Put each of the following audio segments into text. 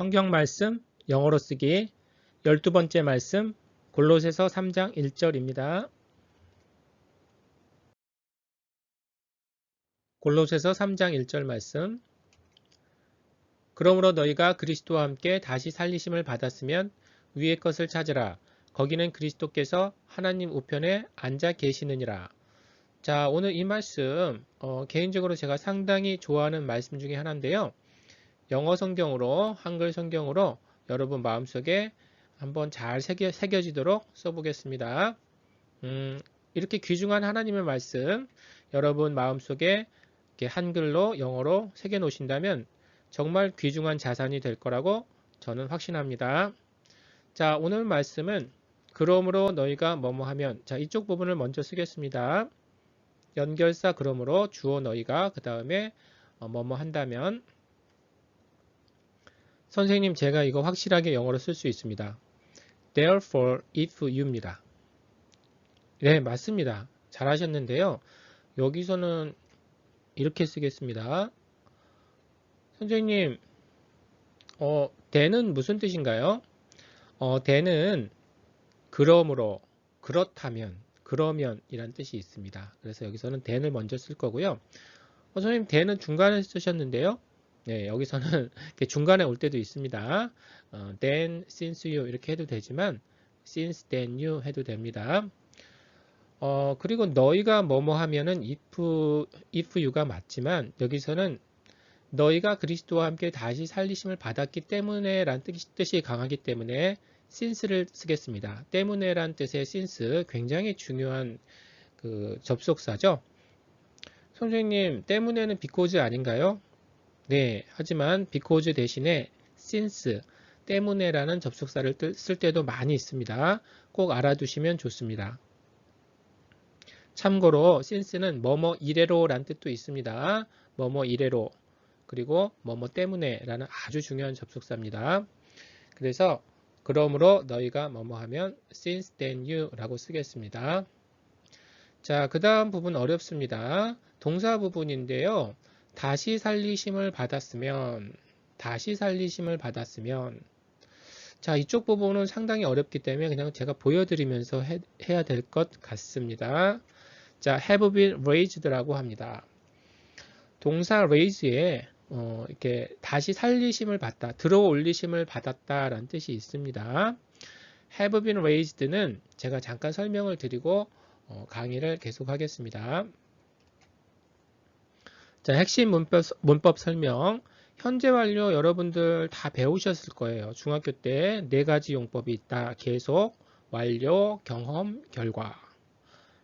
성경 말씀 영어로 쓰기 12번째 말씀 골로새서 3장 1절입니다. 골로새서 3장 1절 말씀 그러므로 너희가 그리스도와 함께 다시 살리심을 받았으면 위의 것을 찾으라. 거기는 그리스도께서 하나님 우편에 앉아 계시느니라. 자, 오늘 이 말씀 어, 개인적으로 제가 상당히 좋아하는 말씀 중에 하나인데요. 영어 성경으로 한글 성경으로 여러분 마음속에 한번 잘 새겨, 새겨지도록 써보겠습니다. 음, 이렇게 귀중한 하나님의 말씀 여러분 마음속에 한글로 영어로 새겨 놓으신다면 정말 귀중한 자산이 될 거라고 저는 확신합니다. 자, 오늘 말씀은 그러므로 너희가 뭐뭐 하면 자, 이쪽 부분을 먼저 쓰겠습니다. 연결사 그러므로 주어 너희가 그 다음에 어, 뭐뭐 한다면 선생님 제가 이거 확실하게 영어로 쓸 수 있습니다. Therefore, if you입니다. 네, 맞습니다. 잘하셨는데요. 여기서는 이렇게 쓰겠습니다. 선생님, 어, 대는 무슨 뜻인가요? 어, 대는 그러므로, 그렇다면, 그러면 이란 뜻이 있습니다. 그래서 여기서는 대를 먼저 쓸 거고요. 어, 선생님, 대는 중간에 쓰셨는데요. 네, 여기서는 중간에 올 때도 있습니다. 어, then, since you 이렇게 해도 되지만 since then you 해도 됩니다. 어, 그리고 너희가 뭐뭐 하면은 if, if you가 맞지만 여기서는 너희가 그리스도와 함께 다시 살리심을 받았기 때문에 란 뜻이 강하기 때문에 since를 쓰겠습니다. 때문에 란 뜻의 since 굉장히 중요한 그 접속사죠. 선생님 때문에는 because 아닌가요? 네, 하지만 because 대신에 since 때문에 라는 접속사를 쓸 때도 많이 있습니다. 꼭 알아두시면 좋습니다. 참고로 since는 뭐뭐 이래로 란 뜻도 있습니다. 뭐뭐 이래로 그리고 뭐뭐 때문에 라는 아주 중요한 접속사입니다. 그래서 그러므로 너희가 뭐뭐 하면 since then you 라고 쓰겠습니다. 자, 그 다음 부분 어렵습니다. 동사 부분인데요. 다시 살리심을 받았으면 다시 살리심을 받았으면 자 이쪽 부분은 상당히 어렵기 때문에 그냥 제가 보여드리면서 해, 해야 될 것 같습니다. 자 have been raised라고 합니다. 동사 raise에 어, 이렇게 다시 살리심을 받다, 들어 올리심을 받았다라는 뜻이 있습니다. have been raised는 제가 잠깐 설명을 드리고 어, 강의를 계속하겠습니다. 자, 핵심 문법, 문법 설명. 현재 완료 여러분들 다 배우셨을 거예요. 중학교 때 네 가지 용법이 있다. 계속, 완료, 경험, 결과.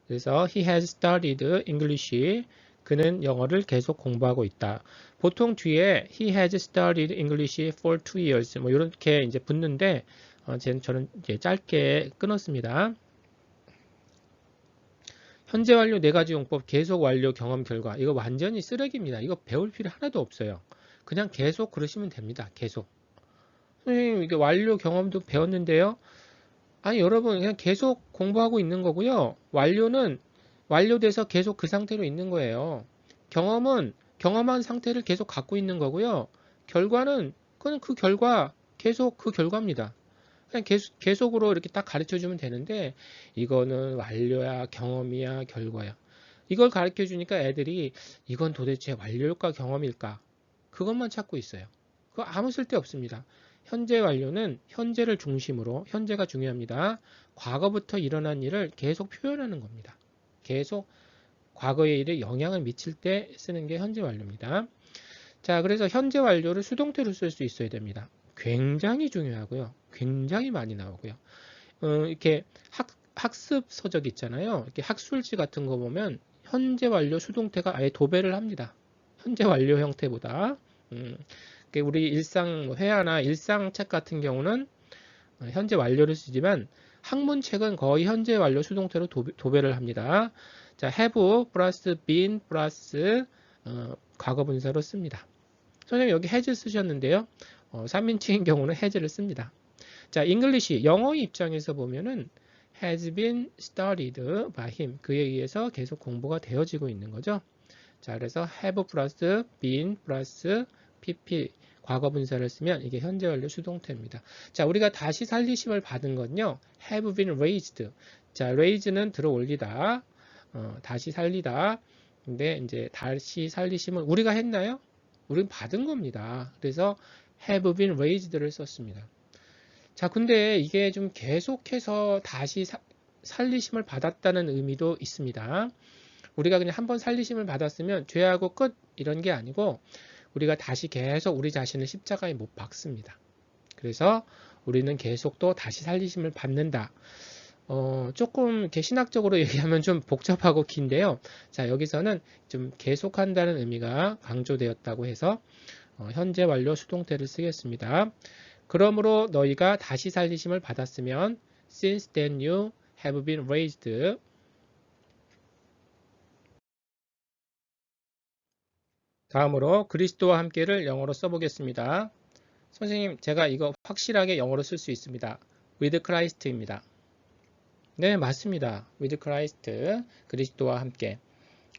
그래서 he has studied English. 그는 영어를 계속 공부하고 있다. 보통 뒤에 he has studied English for two years 뭐 이렇게 이제 붙는데 어, 저는 이제 짧게 끊었습니다. 현재 완료 네 가지 용법, 계속 완료, 경험, 결과. 이거 완전히 쓰레기입니다. 이거 배울 필요 하나도 없어요. 그냥 계속 그러시면 됩니다. 계속. 선생님, 이게 완료, 경험도 배웠는데요. 아니, 여러분, 그냥 계속 공부하고 있는 거고요. 완료는 완료돼서 계속 그 상태로 있는 거예요. 경험은 경험한 상태를 계속 갖고 있는 거고요. 결과는 그건 그 결과, 계속 그 결과입니다. 그냥 계속, 계속으로 이렇게 딱 가르쳐 주면 되는데 이거는 완료야 경험이야 결과야. 이걸 가르쳐 주니까 애들이 이건 도대체 완료일까 경험일까? 그것만 찾고 있어요. 그거 아무 쓸데 없습니다. 현재 완료는 현재를 중심으로 현재가 중요합니다. 과거부터 일어난 일을 계속 표현하는 겁니다. 계속 과거의 일에 영향을 미칠 때 쓰는 게 현재 완료입니다. 자 그래서 현재 완료를 수동태로 쓸 수 있어야 됩니다 굉장히 중요하고요. 굉장히 많이 나오고요. 어, 이렇게 학, 학습 서적 있잖아요. 이렇게 학술지 같은 거 보면 현재 완료 수동태가 아예 도배를 합니다. 현재 완료 형태보다. 음, 우리 일상 뭐 회화나 일상책 같은 경우는 현재 완료를 쓰지만 학문책은 거의 현재 완료 수동태로 도배, 를 합니다. 자, have 플러스 been 플러스 어, 과거 분사로 씁니다. 선생님 여기 has 쓰셨는데요. 어, 3인칭인 경우는 has를 씁니다. 자, English 영어 입장에서 보면은 has been studied by him 그에 의해서 계속 공부가 되어지고 있는 거죠. 자, 그래서 have 플러스 been 플러스 pp 과거 분사를 쓰면 이게 현재 완료 수동태입니다. 자, 우리가 다시 살리심을 받은 건요. have been raised. 자, raise는 들어 올리다. 어, 다시 살리다. 근데 이제 다시 살리심은 우리가 했나요? 우리는 받은 겁니다. 그래서 have been raised를 썼습니다. 자, 근데 이게 좀 계속해서 다시 사, 살리심을 받았다는 의미도 있습니다. 우리가 그냥 한 번 살리심을 받았으면 죄하고 끝 이런 게 아니고 우리가 다시 계속 우리 자신을 십자가에 못 박습니다. 그래서 우리는 계속 또 다시 살리심을 받는다. 어, 조금 이렇게 신학적으로 얘기하면 좀 복잡하고 긴데요. 자, 여기서는 좀 계속한다는 의미가 강조되었다고 해서 어, 현재 완료 수동태를 쓰겠습니다. 그러므로 너희가 다시 살리심을 받았으면 since then you have been raised 다음으로 그리스도와 함께를 영어로 써보겠습니다. 선생님, 제가 이거 확실하게 영어로 쓸 수 있습니다. with Christ입니다. 네, 맞습니다. with Christ, 그리스도와 함께.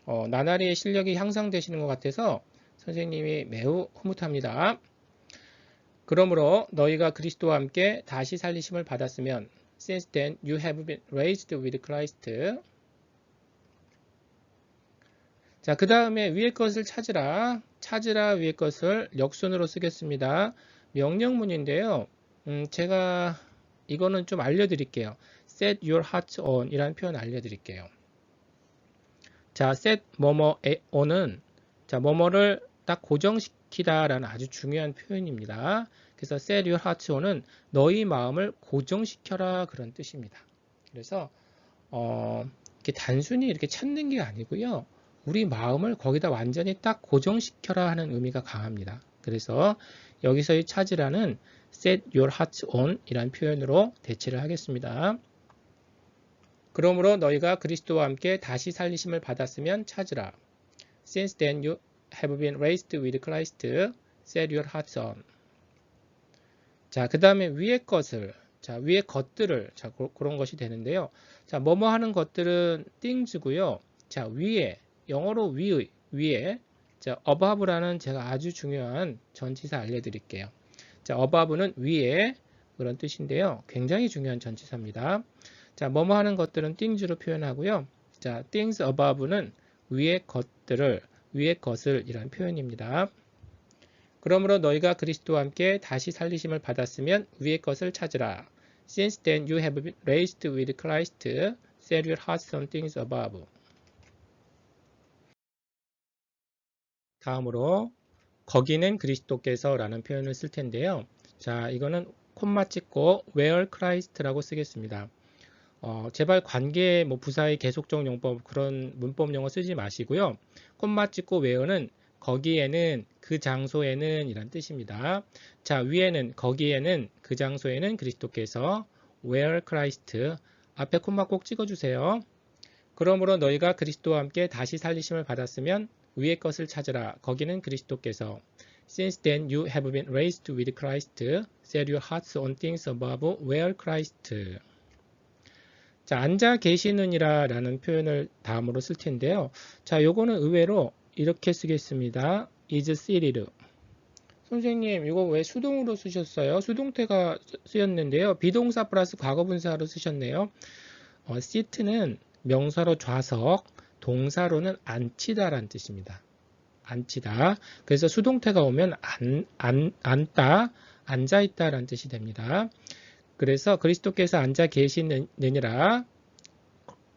어, 나날이 실력이 향상되시는 것 같아서 선생님이 매우 흐뭇합니다. 그러므로 너희가 그리스도와 함께 다시 살리심을 받았으면 since then you have been raised with Christ 자, 그 다음에 위의 것을 찾으라. 찾으라 위의 것을 역순으로 쓰겠습니다. 명령문인데요. 음, 제가 이거는 좀 알려드릴게요. set your heart on 이라는 표현 알려드릴게요. 자, set 뭐뭐 on은 자, 뭐뭐를 딱 고정시키다 라는 아주 중요한 표현입니다. 그래서 set your heart on은 너희 마음을 고정시켜라 그런 뜻입니다. 그래서 어, 이렇게 단순히 이렇게 찾는 게 아니고요. 우리 마음을 거기다 완전히 딱 고정시켜라 하는 의미가 강합니다. 그래서 여기서의 찾으라는 set your heart on 이란 표현으로 대체를 하겠습니다. 그러므로 너희가 그리스도와 함께 다시 살리심을 받았으면 찾으라. Since then you have been raised with Christ, set your hearts on. 자, 그 다음에 위의 것을, 자, 위의 것들을, 자, 고, 그런 것이 되는데요. 자, 뭐뭐 하는 것들은 things고요. 자, 위에, 영어로 위의, 위에 자, above라는 제가 아주 중요한 전치사 알려드릴게요. 자, above는 위에 그런 뜻인데요. 굉장히 중요한 전치사입니다. 자, 뭐뭐 하는 것들은 things로 표현하고요. 자, things above는 위의 것들을, 위의 것을 이라는 표현입니다. 그러므로 너희가 그리스도와 함께 다시 살리심을 받았으면 위의 것을 찾으라. Since then you have been raised with Christ, set your hearts on things above. 다음으로 거기는 그리스도께서 라는 표현을 쓸 텐데요. 자, 이거는 콤마 찍고 where Christ라고 쓰겠습니다. 어, 제발 관계 뭐 부사의 계속적 용법 그런 문법 용어 쓰지 마시고요. 콤마 찍고 where는 거기에는 그 장소에는 이란 뜻입니다. 자, 위에는 거기에는 그 장소에는 그리스도께서 where Christ 앞에 콤마 꼭 찍어 주세요. 그러므로 너희가 그리스도와 함께 다시 살리심을 받았으면 위의 것을 찾으라. 거기는 그리스도께서 Since then you have been raised with Christ. Set your hearts on things above where Christ. 자, 앉아 계시느니라 라는 표현을 다음으로 쓸 텐데요. 자, 요거는 의외로 이렇게 쓰겠습니다. is seated. 선생님, 이거 왜 수동으로 쓰셨어요? 수동태가 쓰였는데요. 비동사 플러스 과거분사로 쓰셨네요. 어, seat는 명사로 좌석, 동사로는 앉히다라는 뜻입니다. 앉히다. 그래서 수동태가 오면 안, 안, 앉다, 앉아있다라는 뜻이 됩니다. 그래서 그리스도께서 앉아 계시느니라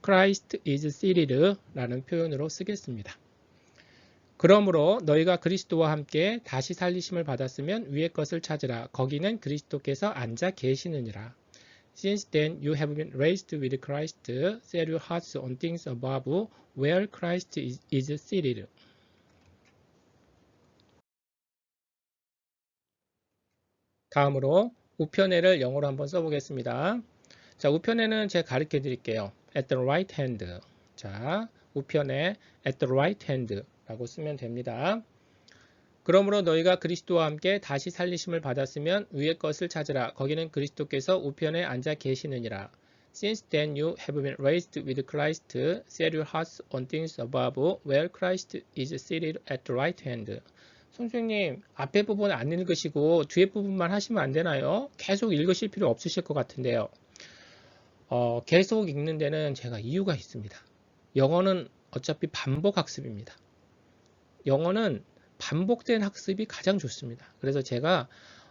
Christ is seated 라는 표현으로 쓰겠습니다. 그러므로 너희가 그리스도와 함께 다시 살리심을 받았으면 위의 것을 찾으라. 거기는 그리스도께서 앉아 계시느니라. Since then you have been raised with Christ, set your hearts on things above where Christ is, is seated. 다음으로 우편에를 영어로 한번 써보겠습니다. 자, 우편에는 제가 가르쳐 드릴게요. at the right hand. 자, 우편에 at the right hand 라고 쓰면 됩니다. 그러므로 너희가 그리스도와 함께 다시 살리심을 받았으면 위의 것을 찾으라. 거기는 그리스도께서 우편에 앉아 계시느니라. Since then you have been raised with Christ, set your hearts on things above, where Christ is seated at the right hand. 선생님 앞에 부분 안 읽으시고 뒤에 부분만 하시면 안 되나요? 계속 읽으실 필요 없으실 것 같은데요. 어, 계속 읽는 데는 제가 이유가 있습니다. 영어는 어차피 반복 학습입니다. 영어는 반복된 학습이 가장 좋습니다. 그래서 제가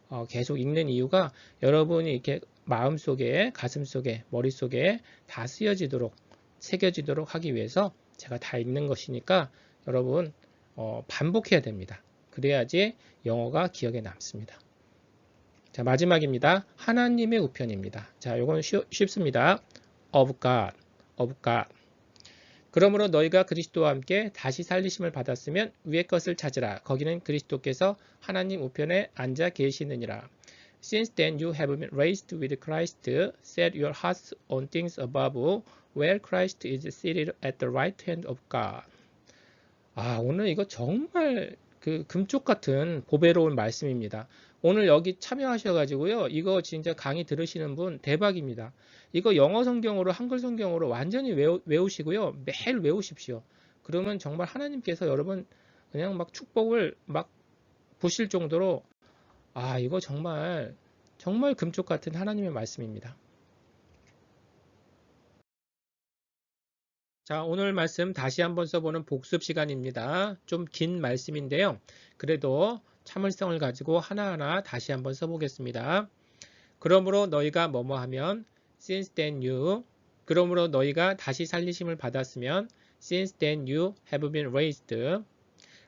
어, 계속 읽는 이유가 여러분이 이렇게 마음속에, 가슴속에, 머릿속에 다 쓰여지도록, 새겨지도록 하기 위해서 제가 다 읽는 것이니까 여러분 어, 반복해야 됩니다. 그래야지 영어가 기억에 남습니다. 자, 마지막입니다. 하나님의 우편입니다. 자, 쉬, 쉽습니다. of God, of God. 그러므로 너희가 그리스도와 함께 다시 살리심을 받았으면 위의 것을 찾으라. 거기는 그리스도께서 하나님 우편에 앉아 계시느니라. Since then you have been raised with Christ, set your hearts on things above, where Christ is seated at the right hand of God. 아, 오늘 이거 정말 그 금쪽 같은 보배로운 말씀입니다. 오늘 여기 참여하셔가지고요. 이거 진짜 강의 들으시는 분 대박입니다. 이거 영어 성경으로 한글 성경으로 완전히 외우, 외우시고요. 매일 외우십시오. 그러면 정말 하나님께서 여러분 그냥 막 축복을 막 보실 정도로 아 이거 정말 정말 금쪽 같은 하나님의 말씀입니다. 자, 오늘 말씀 다시 한번 써보는 복습 시간입니다. 좀 긴 말씀인데요. 그래도 참을성을 가지고 하나하나 다시 한번 써보겠습니다. 그러므로 너희가 뭐뭐 하면 since then you 그러므로 너희가 다시 살리심을 받았으면 since then you have been raised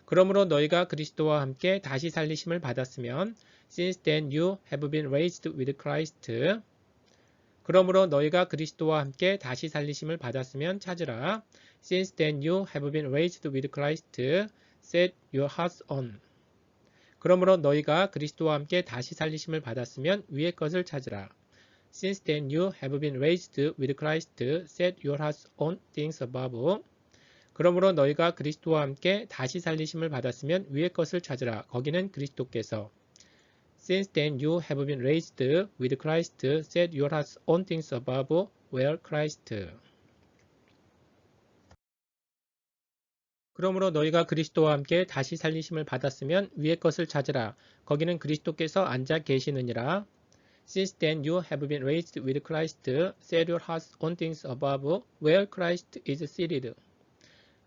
그러므로 너희가 그리스도와 함께 다시 살리심을 받았으면 since then you have been raised with Christ 그러므로 너희가 그리스도와 함께 다시 살리심을 받았으면 찾으라 since then you have been raised with Christ set your hearts on 그러므로 너희가 그리스도와 함께 다시 살리심을 받았으면 위의 것을 찾으라 Since then you have been raised with Christ, set your hearts on things above. 그러므로 너희가 그리스도와 함께 다시 살리심을 받았으면 위의 것을 찾으라. 거기는 그리스도께서. Since then you have been raised with Christ, set your hearts on things above, where Christ. 그러므로 너희가 그리스도와 함께 다시 살리심을 받았으면 위의 것을 찾으라. 거기는 그리스도께서 앉아 계시느니라. Since then you have been raised with Christ, set your hearts on things above, where Christ is seated.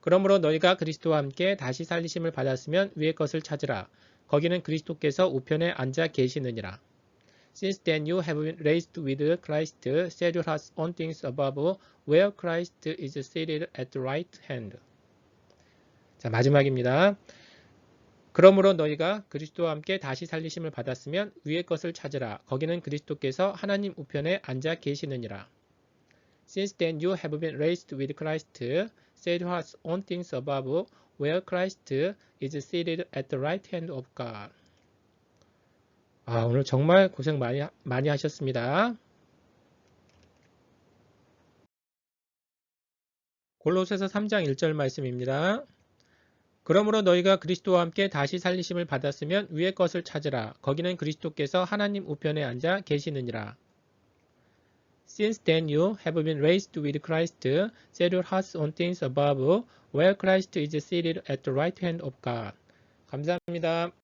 그러므로 너희가 그리스도와 함께 다시 살리심을 받았으면 위의 것을 찾으라. 거기는 그리스도께서 우편에 앉아 계시느니라. Since then you have been raised with Christ, set your hearts on things above, where Christ is seated at the right hand. 자, 마지막입니다. 그러므로 너희가 그리스도와 함께 다시 살리심을 받았으면 위의 것을 찾으라. 거기는 그리스도께서 하나님 우편에 앉아 계시느니라. Since then you have been raised with Christ, set your hearts on things above, where Christ is seated at the right hand of God. 아, 오늘 정말 고생 많이, 많이 하셨습니다. 골로새서 3장 1절 말씀입니다. 그러므로 너희가 그리스도와 함께 다시 살리심을 받았으면 위의 것을 찾으라. 거기는 그리스도께서 하나님 우편에 앉아 계시느니라. Since then you have been raised with Christ, set your hearts on things above, where Christ is seated at the right hand of God. 감사합니다.